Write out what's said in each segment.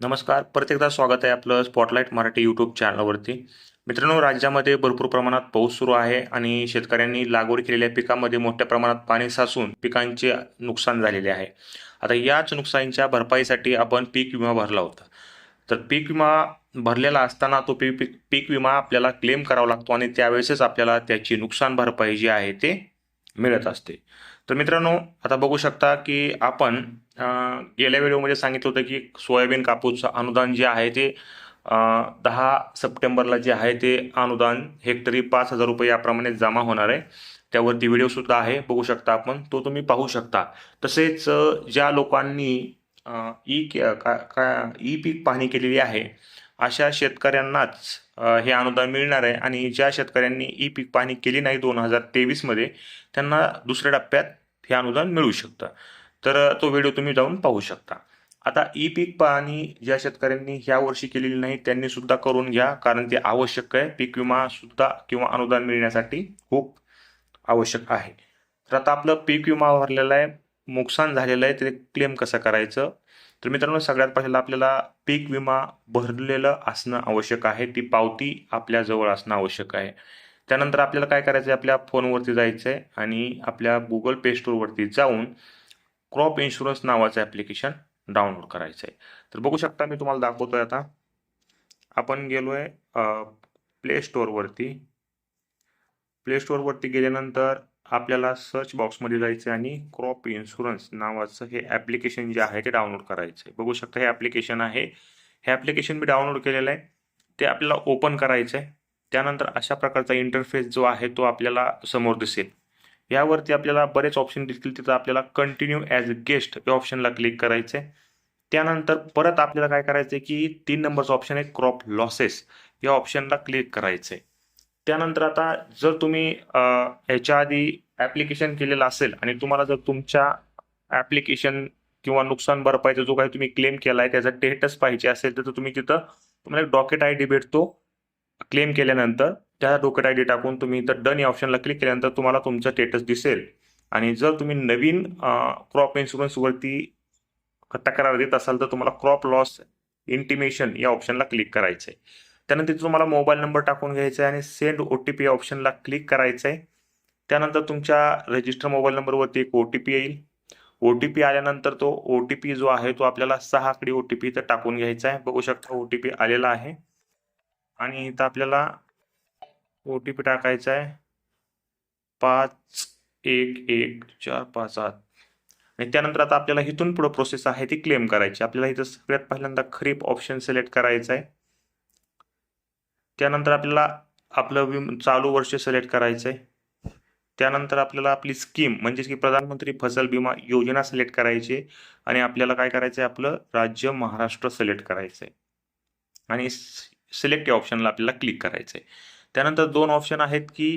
नमस्कार. परत एकदा स्वागत आहे आपलं स्पॉटलाईट मराठी यूट्यूब चॅनलवरती मित्रांनो राज्यामध्ये भरपूर प्रमाणात पाऊस सुरू आहे आणि शेतकऱ्यांनी लागवड केलेल्या पिकामध्ये मोठ्या प्रमाणात पाणी साचून पिकांचे नुकसान झालेले आहे. आता याच नुकसानीच्या भरपाईसाठी आपण पीक विमा भरला होता. तर पीक विमा भरलेला असताना तो पीक पीक पीक विमा आपल्याला क्लेम करावा लागतो आणि त्यावेळेसच आपल्याला त्याची नुकसान भरपाई जी आहे ते मिळत असते. तर मित्रांनो आता बघू शकता की आपण गेल्या व्हिडिओमध्ये सांगितलं होतं की सोयाबीन कापूसचं अनुदान जे आहे ते दहा सप्टेंबरला जे आहे ते अनुदान हेक्टरी पाच हजार रुपये याप्रमाणे जमा होणार आहे. त्यावरती व्हिडिओसुद्धा आहे बघू शकता आपण. तो तुम्ही पाहू शकता. तसेच ज्या लोकांनी ई के- का का ई पीक पाहणी केलेली आहे अशा शेतकऱ्यांनाच हे अनुदान मिळणार आहे. आणि ज्या शेतकऱ्यांनी ई पीक पाहणी केली नाही दोन हजार तेवीसमध्ये त्यांना दुसऱ्या टप्प्यात हे अनुदान मिळू शकतं. तर तो व्हिडिओ तुम्ही जाऊन पाहू शकता. आता ई पीक पाहणी ज्या शेतकऱ्यांनी ह्या वर्षी केलेली नाही त्यांनी सुद्धा करून घ्या कारण ते आवश्यक आहे. पीक विमा सुद्धा किंवा अनुदान मिळण्यासाठी खूप आवश्यक आहे. तर आता आपलं पीक विमा भरलेला आहे नुकसान झालेलं आहे ते क्लेम कसं करायचं? तर मित्रांनो सगळ्यात पहिल्यांदा आपल्याला पीक विमा भरलेलं असणं आवश्यक आहे. ती पावती आपल्याजवळ असणं आवश्यक आहे. त्यानंतर आपल्याला काय करायचं आहे आपल्या फोनवरती जायचं आहे आणि आपल्या गुगल प्ले स्टोरवरती जाऊन क्रॉप इन्शुरन्स नावाचं ॲप्लिकेशन डाउनलोड करायचं आहे तर बघू शकता मी तुम्हाला दाखवतोय आता. आपण गेलो आहे प्ले स्टोअरवरती प्ले स्टोअरवरती गेल्यानंतर आपल्याला सर्च बॉक्समध्ये जायचं आहे आणि क्रॉप इन्शुरन्स नावाचं हे ॲप्लिकेशन जे आहे ते डाउनलोड करायचं आहे बघू शकता हे ॲप्लिकेशन आहे. हे ॲप्लिकेशन मी डाउनलोड केलेलं आहे. ते आपल्याला ओपन करायचं आहे त्यानंतर अशा प्रकारचा इंटरफेस जो आहे तो आपल्याला समोर दिसेल. यावरती आपल्याला बरेच ऑप्शन दिसतील तिथं आपल्याला कंटिन्यू ॲज अ गेस्ट या ऑप्शनला क्लिक करायचं आहे त्यानंतर परत आपल्याला काय करायचं आहे की तीन नंबरचं ऑप्शन आहे क्रॉप लॉसेस या ऑप्शनला क्लिक करायचं आहे त्यानंतर आता जर तुम्ही ह्याच्या आधी ॲप्लिकेशन केलेलं असेल आणि तुम्हाला जर तुमच्या ॲप्लिकेशन किंवा नुकसान भरपाईचा जो काही तुम्ही क्लेम केला आहे त्याचा डेटच पाहिजे असेल तर तुम्ही तिथं तुम्हाला एक डॉकेट आय डी भेटतो. क्लेम केल्यानंतर त्या डोक्यात आय डी टाकून तुम्ही इथं डन या ऑप्शनला क्लिक केल्यानंतर तुम्हाला तुमचं स्टेटस दिसेल. आणि जर तुम्ही नवीन क्रॉप इन्शुरन्सवरती तक्रार देत असाल तर तुम्हाला क्रॉप लॉस इंटिमेशन या ऑप्शनला क्लिक करायचं आहे त्यानंतर तुम्हाला मोबाईल नंबर टाकून घ्यायचा आहे आणि सेंड ओ टी पी या ऑप्शनला क्लिक करायचं आहे त्यानंतर तुमच्या रजिस्टर मोबाईल नंबरवरती एक ओ टी पी येईल. ओ टी पी आल्यानंतर तो ओ टी पी जो आहे तो आपल्याला सहा आकडी ओ टी पी इथं टाकून घ्यायचा आहे बघू शकता ओ टी पी आलेला आहे. आणि इथं आपल्याला ओ टी पी टाकायचा आहे. पाच एक एक चार पाच आठ. आणि त्यानंतर आता आपल्याला इथून पुढं प्रोसेस आहे ती क्लेम करायची. आपल्याला इथं सगळ्यात पहिल्यांदा खरीप ऑप्शन सिलेक्ट करायचं आहे. त्यानंतर आपल्याला आपलं विम चालू वर्ष सिलेक्ट करायचं आहे. त्यानंतर आपल्याला आपली स्कीम म्हणजेच की प्रधानमंत्री फसल विमा योजना सिलेक्ट करायची आहे. आणि आपल्याला काय करायचं आहे? आपलं राज्य महाराष्ट्र सिलेक्ट करायचं आहे. आणि सिलेक्ट या ऑप्शनला आपल्याला क्लिक करायचं आहे. त्यानंतर दोन ऑप्शन आहेत की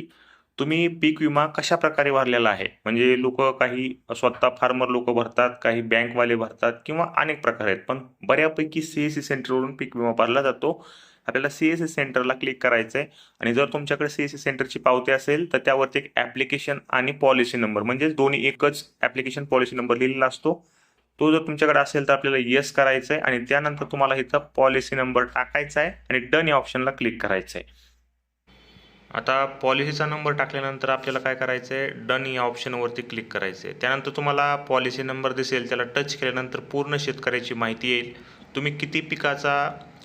तुम्ही पीक विमा कशा प्रकारे भरलेला आहे? म्हणजे लोक काही स्वतः फार्मर लोक भरतात काही बँकवाले भरतात किंवा अनेक प्रकार आहेत. पण बऱ्यापैकी सी एस सी सेंटरवरून पीक विमा भरला जातो. आपल्याला सी एस सी सेंटरला क्लिक करायचं आहे आणि जर तुमच्याकडे सी एस सी सेंटरची पावती असेल तर त्यावरती एक ॲप्लिकेशन आणि पॉलिसी नंबर म्हणजेच दोन्ही एकच ॲप्लिकेशन पॉलिसी नंबर लिहिलेला असतो. तो जर तुमच्याकडे असेल तर आपल्याला येस करायचं आहे आणि त्यानंतर तुम्हाला इथं पॉलिसी नंबर टाकायचा आहे आणि डन या ऑप्शनला क्लिक करायचं आहे आता पॉलिसीचा नंबर टाकल्यानंतर आपल्याला काय करायचं आहे डन या ऑप्शनवरती क्लिक करायचं आहे त्यानंतर तुम्हाला पॉलिसी नंबर दिसेल त्याला टच केल्यानंतर पूर्ण शेतकऱ्याची माहिती येईल. तुम्ही किती पिकाचा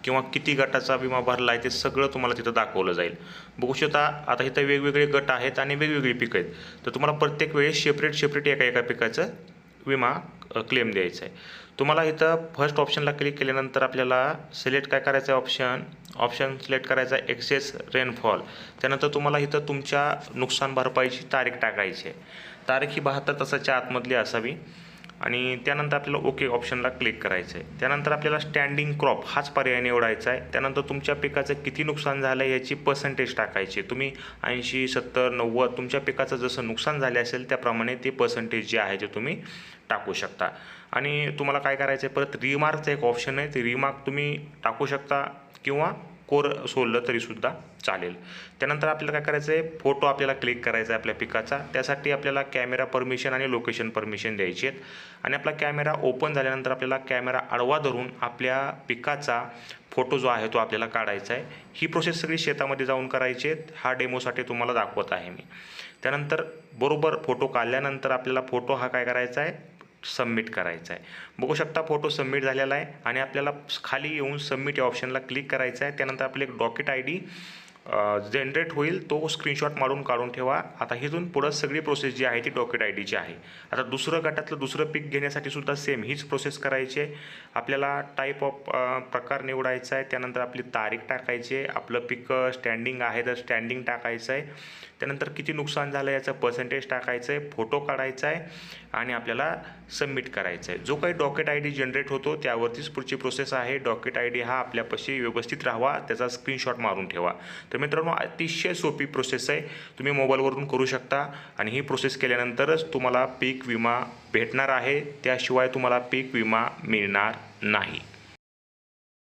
किंवा किती गटाचा विमा भरला आहे ते सगळं तुम्हाला तिथं दाखवलं जाईल. बघू शकता आता इथं वेगवेगळे गट आहेत आणि वेगवेगळी पिकं आहेत. तर तुम्हाला प्रत्येक वेळेस शेपरेट शेपरेट एका एका पिकाचं विमा क्लेम द्यायचा आहे तुम्हाला इथं फर्स्ट ऑप्शनला क्लिक केल्यानंतर आपल्याला सिलेक्ट काय करायचं आहे ऑप्शन ऑप्शन सिलेक्ट करायचा आहे एक्सेस रेनफॉल त्यानंतर तुम्हाला इथं तुमच्या नुकसान भरपाईची तारीख टाकायची आहे. तारीख ही बहात्तर तासाच्या आतमधली असावी. आणि त्यानंतर आपल्याला ओके ऑप्शनला क्लिक करायचं आहे त्यानंतर आपल्याला स्टँडिंग क्रॉप हाच पर्याय निवडायचा आहे त्यानंतर तुमच्या पिकाचं किती नुकसान झालं आहे याची पर्सेंटेज टाकायची तुम्ही ऐंशी सत्तर नव्वद तुमच्या पिकाचं जसं नुकसान झाले असेल त्याप्रमाणे ते पर्सेंटेज जे आहे ते तुम्ही टाकू शकता. आणि तुम्हाला काय करायचं आहे परत रिमार्कचं एक ऑप्शन आहे. ते रिमार्क तुम्ही टाकू शकता किंवा कोर सोडलं तरीसुद्धा चालेल. त्यानंतर आपल्याला काय करायचं आहे फोटो आपल्याला क्लिक करायचा आहे आपल्या पिकाचा. त्यासाठी आपल्याला कॅमेरा परमिशन आणि लोकेशन परमिशन द्यायची आहेत. आणि आपला कॅमेरा ओपन झाल्यानंतर आपल्याला कॅमेरा आडवा धरून आपल्या पिकाचा फोटो जो आहे तो आपल्याला काढायचा आहे. ही प्रोसेस सगळी शेतामध्ये जाऊन करायची आहेत. हा डेमोसाठी तुम्हाला दाखवत आहे मी. त्यानंतर बरोबर फोटो काढल्यानंतर आपल्याला फोटो हा काय करायचा आहे? सबमिट करायचा आहे बघू शकता फोटो सबमिट झालेला आहे आणि आपल्याला खाली येऊन सबमिट या ऑप्शनला क्लिक करायचं आहे त्यानंतर आपले एक डॉकेट आय डी जनरेट होईल. तो स्क्रीनशॉट मारून काढून ठेवा. आता इथून पुढं सगळी प्रोसेस जी आहे ती डॉकेट आय डीची आहे. आता दुसरं गटातलं दुसरं पीक घेण्यासाठी सुद्धा सेम हीच प्रोसेस करायची आहे. आपल्याला टाईप ऑफ प्रकार निवडायचा आहे. त्यानंतर आपली तारीख टाकायची आहे. आपलं पीक स्टँडिंग आहे तर स्टँडिंग टाकायचं आहे. त्यानंतर किती नुकसान झालं याचं पर्सेंटेज टाकायचं आहे फोटो काढायचा आहे आणि आपल्याला सबमिट करायचं आहे जो काही डॉकेट आय डी जनरेट होतो त्यावरतीच पुढची प्रोसेस आहे. डॉकेट आय डी हा आपल्यापाशी व्यवस्थित राहावा त्याचा स्क्रीनशॉट मारून ठेवा. तर मित्रांनो अतिशय सोपी प्रोसेस आहे. तुम्ही मोबाईलवरून करू शकता आणि ही प्रोसेस केल्यानंतरच तुम्हाला पीक विमा भेटणार आहे. त्याशिवाय तुम्हाला पीक विमा मिळणार नाही.